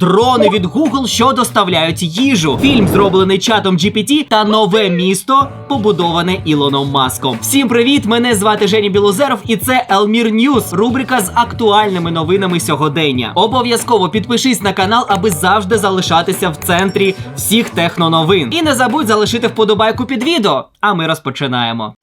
Дрони від Google, що доставляють їжу. Фільм зроблений чатом GPT та нове місто побудоване Ілоном Маском. Всім привіт! Мене звати Жені Білозеров, і це Елмір Ньюс, рубрика з актуальними новинами сьогодення. Обов'язково підпишись на канал, аби завжди залишатися в центрі всіх техноновин. І не забудь залишити вподобайку під відео. А ми розпочинаємо.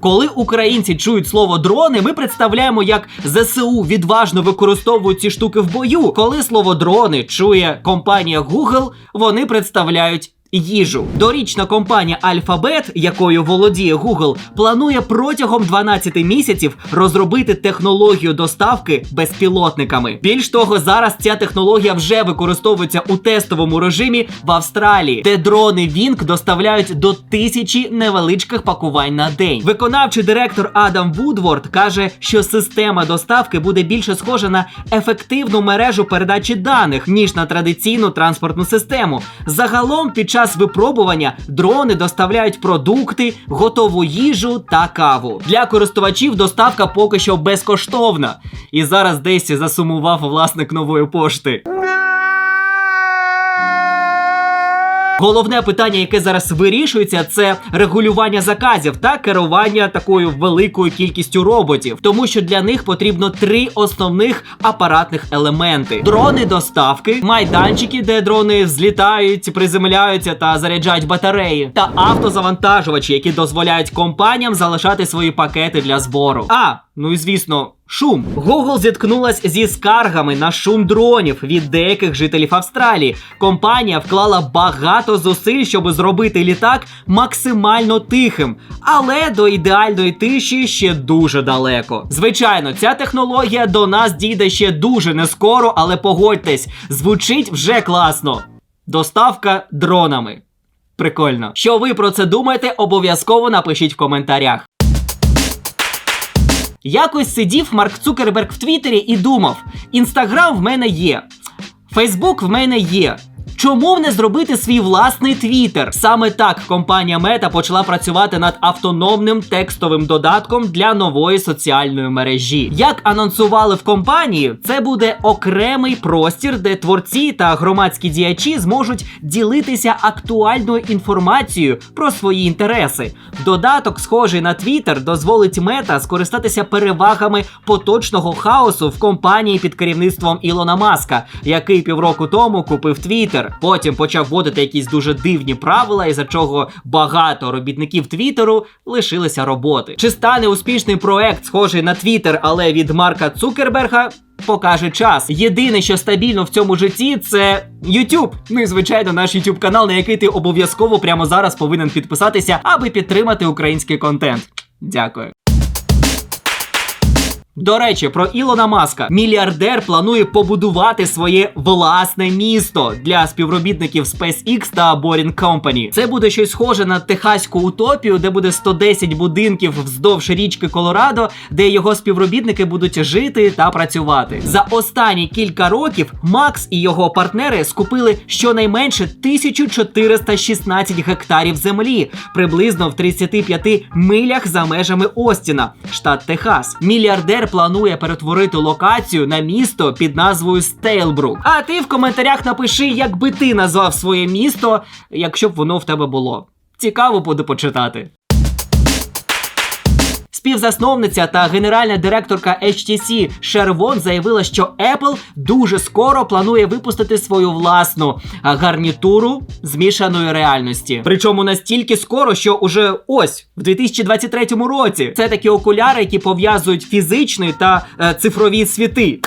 Коли українці чують слово дрони, ми представляємо, як ЗСУ відважно використовують ці штуки в бою. Коли слово дрони чує компанія Google, вони представляють. Їжу дорічна компанія Alphabet, якою володіє Google, планує протягом 12 місяців розробити технологію доставки безпілотниками. Більш того, зараз ця технологія вже використовується у тестовому режимі в Австралії, де дрони Wing доставляють до тисячі невеличких пакувань на день. Виконавчий директор Адам Вудворд каже, що система доставки буде більше схожа на ефективну мережу передачі даних ніж на традиційну транспортну систему. Загалом, під час випробування дрони доставляють продукти, готову їжу та каву. Для користувачів доставка поки що безкоштовна. І зараз десь засумував власник нової пошти. Головне питання, яке зараз вирішується, це регулювання заказів та керування такою великою кількістю роботів, тому що для них потрібно три основних апаратних елементи: дрони доставки, майданчики, де дрони злітають, приземляються та заряджають батареї, та автозавантажувачі, які дозволяють компаніям залишати свої пакети для збору. А ну і звісно. Шум Google зіткнулась зі скаргами на шум дронів від деяких жителів Австралії. Компанія вклала багато зусиль, щоб зробити літак максимально тихим, але до ідеальної тиші ще дуже далеко. Звичайно, ця технологія до нас дійде ще дуже не скоро, але погодьтесь, звучить вже класно. Доставка дронами. Прикольно. Що ви про це думаєте? Обов'язково напишіть в коментарях. Якось сидів Марк Цукерберг в Твіттері і думав: Інстаграм в мене є, Фейсбук в мене є. Чому б не зробити свій власний твіттер? Саме так компанія Мета почала працювати над автономним текстовим додатком для нової соціальної мережі. Як анонсували в компанії, це буде окремий простір, де творці та громадські діячі зможуть ділитися актуальною інформацією про свої інтереси. Додаток, схожий на Твіттер, дозволить мета скористатися перевагами поточного хаосу в компанії під керівництвом Ілона Маска, який півроку тому купив Твіттер. Потім почав вводити якісь дуже дивні правила, із за чого багато робітників Твіттеру лишилися роботи. Чи стане успішний проект, схожий на Твіттер, але від Марка Цукерберга? Покаже час. Єдине, що стабільно в цьому житті, це YouTube. Ну і звичайно, наш YouTube канал, на який ти обов'язково прямо зараз повинен підписатися, аби підтримати український контент. Дякую. До речі, про Ілона Маска. Мільярдер планує побудувати своє власне місто для співробітників SpaceX та Boring Company. Це буде щось схоже на техаську утопію, де буде 110 будинків вздовж річки Колорадо, де його співробітники будуть жити та працювати. За останні кілька років Макс і його партнери скупили щонайменше 1416 гектарів землі, приблизно в 35 милях за межами Остіна, штат Техас. Мільярдер планує перетворити локацію на місто під назвою Стейлбрук. А ти в коментарях напиши, як би ти назвав своє місто, якщо б воно в тебе було. Цікаво буде почитати. Співзасновниця та генеральна директорка HTC Шервон заявила, що Apple дуже скоро планує випустити свою власну гарнітуру змішаної реальності. Причому настільки скоро, що уже ось в 2023 році це такі окуляри, які пов'язують фізичний та е, цифрові світи.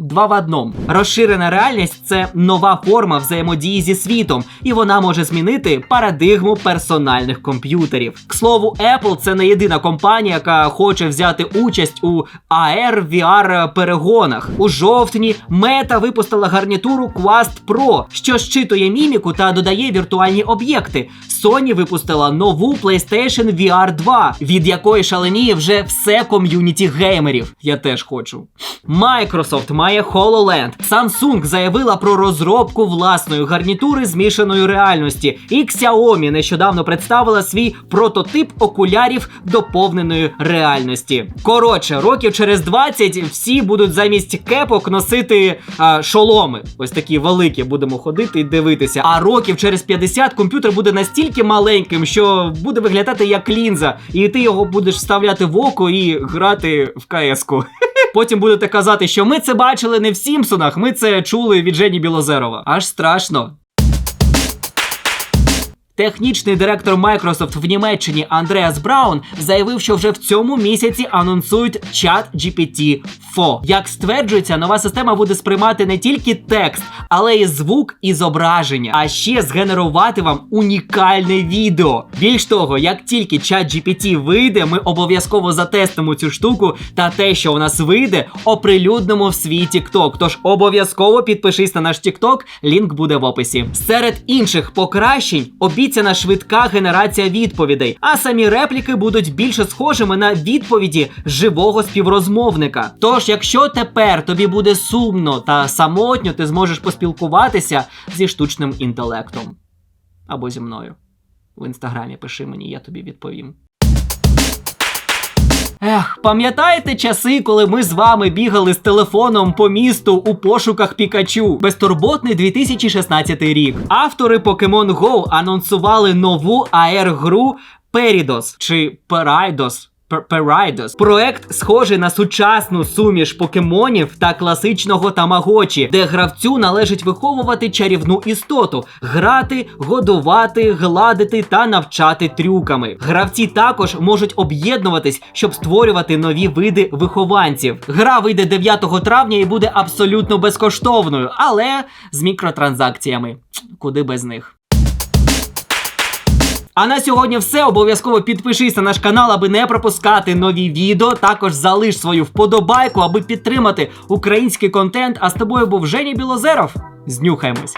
Два в одному. Розширена реальність це нова форма взаємодії зі світом, і вона може змінити парадигму персональних комп'ютерів. К слову, Apple це не єдина компанія, яка хоче взяти участь у AR VR перегонах. У жовтні Meta випустила гарнітуру Quest Pro, що щитує міміку та додає віртуальні об'єкти. Sony випустила нову PlayStation VR 2, від якої шаленіє вже все ком'юніті геймерів. Я теж хочу. Microsoft має має HoloLens. Samsung заявила про розробку власної гарнітури змішаної реальності. І Xiaomi нещодавно представила свій прототип окулярів доповненої реальності. Коротше, років через 20 всі будуть замість кепок носити а, шоломи. Ось такі великі будемо ходити і дивитися. А років через 50 комп'ютер буде настільки маленьким, що буде виглядати як лінза, і ти його будеш вставляти в око і грати в КС-ку. Потім будете казати, що ми це бачили не в Сімпсонах, ми це чули від Жені Білозерова. Аж страшно. Технічний директор Microsoft в Німеччині Андреас Браун заявив, що вже в цьому місяці анонсують чат GPT 4. Як стверджується, нова система буде сприймати не тільки текст, але й звук і зображення, а ще згенерувати вам унікальне відео. Більш того, як тільки чат GPT вийде, ми обов'язково затестимо цю штуку та те, що у нас вийде, оприлюднимо в свій TikTok. Тож обов'язково підпишись на наш TikTok, лінк буде в описі. Серед інших покращень обіцяна швидка генерація відповідей, а самі репліки будуть більше схожими на відповіді живого співрозмовника. Тож, якщо тепер тобі буде сумно та самотньо, ти зможеш поспілкуватися зі штучним інтелектом або зі мною. В інстаграмі пиши мені, я тобі відповім. Ех, пам'ятаєте часи, коли ми з вами бігали з телефоном по місту у пошуках Пікачу? Безтурботний 2016 рік. Автори Pokemon Go анонсували нову AR-гру Peridos чи Peraidos. Пер- Перайдос. Проект схожий на сучасну суміш покемонів та класичного тамагочі, де гравцю належить виховувати чарівну істоту, грати, годувати, гладити та навчати трюками. Гравці також можуть об'єднуватись, щоб створювати нові види вихованців. Гра вийде 9 травня і буде абсолютно безкоштовною, але з мікротранзакціями. Куди без них. А на сьогодні все. Обов'язково підпишись на наш канал, аби не пропускати нові відео. Також залиш свою вподобайку, аби підтримати український контент. А з тобою був Женя Білозеров. Знюхаємось.